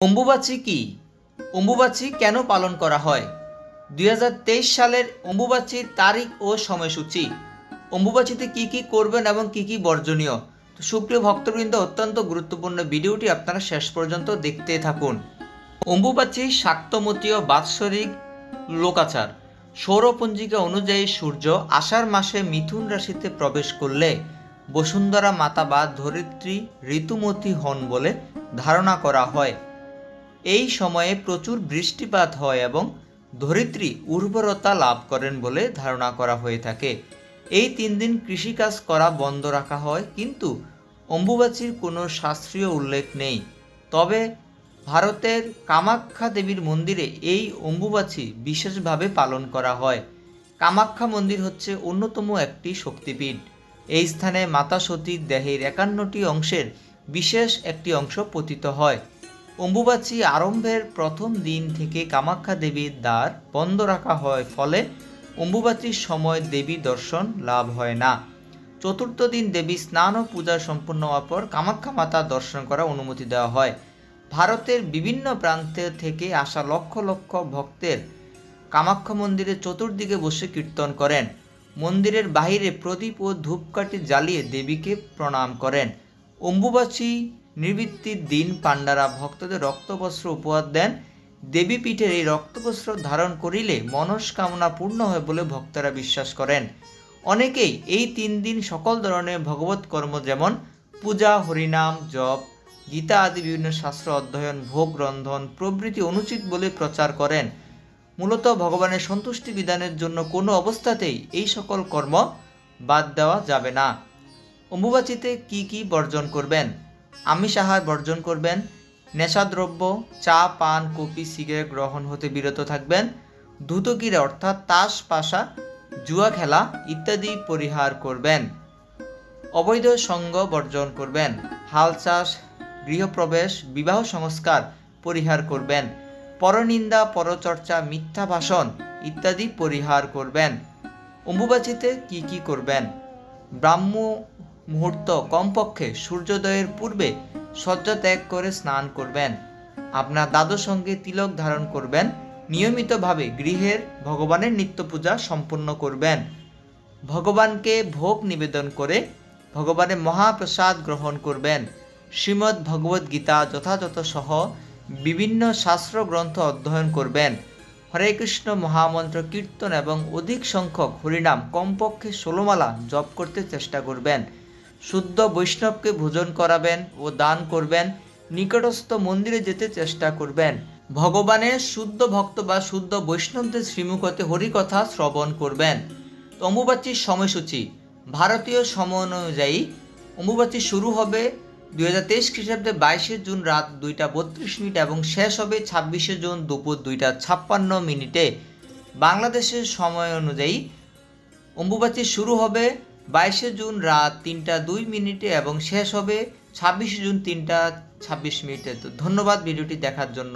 অম্বুবাচী কি? অম্বুবাচী কেন পালন করা হয়? দুই হাজার তেইশ সালের অম্বুবাচীর তারিখ ও সময়সূচি। অম্বুবাচীতে কি কি করবেন এবং কি কি বর্জনীয়? তো সুপ্রিয় ভক্তবৃন্দ, অত্যন্ত গুরুত্বপূর্ণ ভিডিওটি আপনারা শেষ পর্যন্ত দেখতে থাকুন। অম্বুবাচী শাক্তমতীয় বাৎসরিক লোকাচার। সৌরপঞ্জিকা অনুযায়ী সূর্য আষাঢ় মাসে মিথুন রাশিতে প্রবেশ করলে বসুন্ধরা মাতা বা ধরিত্রী ঋতুমতী হন বলে ধারণা করা হয়। এই সময়ে প্রচুর বৃষ্টিপাত হয় এবং ধরিত্রী উর্বরতা লাভ করেন বলে ধারণা করা হয়ে থাকে। এই তিন দিন কৃষিকাজ করা বন্ধ রাখা হয়, কিন্তু অম্বুবাচীর কোনো শাস্ত্রীয় উল্লেখ নেই। তবে ভারতের কামাখ্যা দেবীর মন্দিরে এই অম্বুবাচী বিশেষভাবে পালন করা হয়। কামাখ্যা মন্দির হচ্ছে অন্যতম একটি শক্তিপীঠ। এই স্থানে মাতা সতীর দেহের একান্নটি অংশের বিশেষ একটি অংশ পতিত হয়। অম্বুবাচী আরম্ভের প্রথম দিন থেকে কামাখ্যা দেবীর দ্বার বন্ধ রাখা হয় ফলে অম্বুবাচীর সময় দেবী দর্শন লাভ হয় না। চতুর্থ দিন দেবী স্নান ও পূজা সম্পূর্ণ হওয়ার পর কামাখ্যা মাতা দর্শন করার অনুমতি দেওয়া হয়। ভারতের বিভিন্ন প্রান্ত থেকে আসা লক্ষ লক্ষ ভক্তের কামাখ্যা মন্দিরে চতুর্দিকে বসে কীর্তন করেন। মন্দিরের বাইরে প্রদীপ ও ধূপকাঠি জ্বালিয়ে দেবীকে প্রণাম করেন। অম্বুবাচী নিবৃত্তির দিন পাণ্ডারা ভক্তদের রক্তবস্ত্র উপহার দেন। দেবীপীঠের এই রক্তবস্ত্র ধারণ করিলে মনস্কামনা পূর্ণ হয় বলে ভক্তরা বিশ্বাস করেন। অনেকেই এই তিন দিন সকল ধরনের ভগবত কর্ম যেমন পূজা, হরিনাম, জপ, গীতা আদি বিভিন্ন শাস্ত্র অধ্যয়ন, ভোগ রন্ধন প্রভৃতি অনুচিত বলে প্রচার করেন। মূলত ভগবানের সন্তুষ্টি বিধানের জন্য কোনো অবস্থাতেই এই সকল কর্ম বাদ দেওয়া যাবে না। অম্বুবাচীতে কি কি বর্জন করবেন? আমিষ আহার বর্জন করবেন। নেশাদ্রব্য, চা, পান কপি সিগারেট গ্রহণ হতে বিরত থাকবেন। ধুতকিরে অর্থাৎ তাস, পাশা, জুয়া খেলা ইত্যাদি পরিহার করবেন। অবৈধ সঙ্গ বর্জন করবেন। হাল চাষ, গৃহপ্রবেশ, বিবাহ সংস্কার পরিহার করবেন। পরনিন্দা, পরচর্চা, মিথ্যা ভাষণ ইত্যাদি পরিহার করবেন। অম্বুবাচীতে কি কি করবেন? ব্রাহ্ম মুহূর্ত কমপক্ষে সূর্যোদয়ের পূর্বে শয্যা ত্যাগ করে স্নান করবেন। আপনার দাদুর সঙ্গে তিলক ধারণ করবেন। নিয়মিতভাবে গৃহের ভগবানের নিত্য পূজা সম্পন্ন করবেন। ভগবানকে ভোগ নিবেদন করে ভগবানের মহাপ্রসাদ গ্রহণ করবেন। শ্রীমদ্ ভগবদ্ গীতা যথাযথ সহ বিভিন্ন শাস্ত্র গ্রন্থ অধ্যয়ন করবেন। হরে কৃষ্ণ মহামন্ত্র কীর্তন এবং অধিক সংখ্যক হরিনাম কমপক্ষে ষোলোমালা জপ করতে চেষ্টা করবেন। শুদ্ধ বৈষ্ণবকে ভোজন করাবেন ও দান করবেন, নিকটস্থ মন্দিরে যেতে চেষ্টা করবেন। ভগবানের শুদ্ধ ভক্ত বা শুদ্ধ বৈষ্ণবদের শ্রীমুখতে হরিকথা শ্রবণ করবেন। অম্বুবাচীর সময়সূচি, ভারতীয় সময় অনুযায়ী অম্বুবাচী শুরু হবে দুই হাজার তেইশ খ্রিস্টাব্দে বাইশে জুন রাত দুইটা বত্রিশ মিনিট এবং শেষ হবে ছাব্বিশে জুন দুপুর দুইটা ছাপ্পান্ন মিনিটে। বাংলাদেশের সময় অনুযায়ী অম্বুবাচী শুরু হবে বাইশে জুন রাত তিনটা দুই মিনিটে এবং শেষ হবে ছাব্বিশে জুন তিনটা ছাব্বিশ মিনিটে। তো ধন্যবাদ ভিডিওটি দেখার জন্য।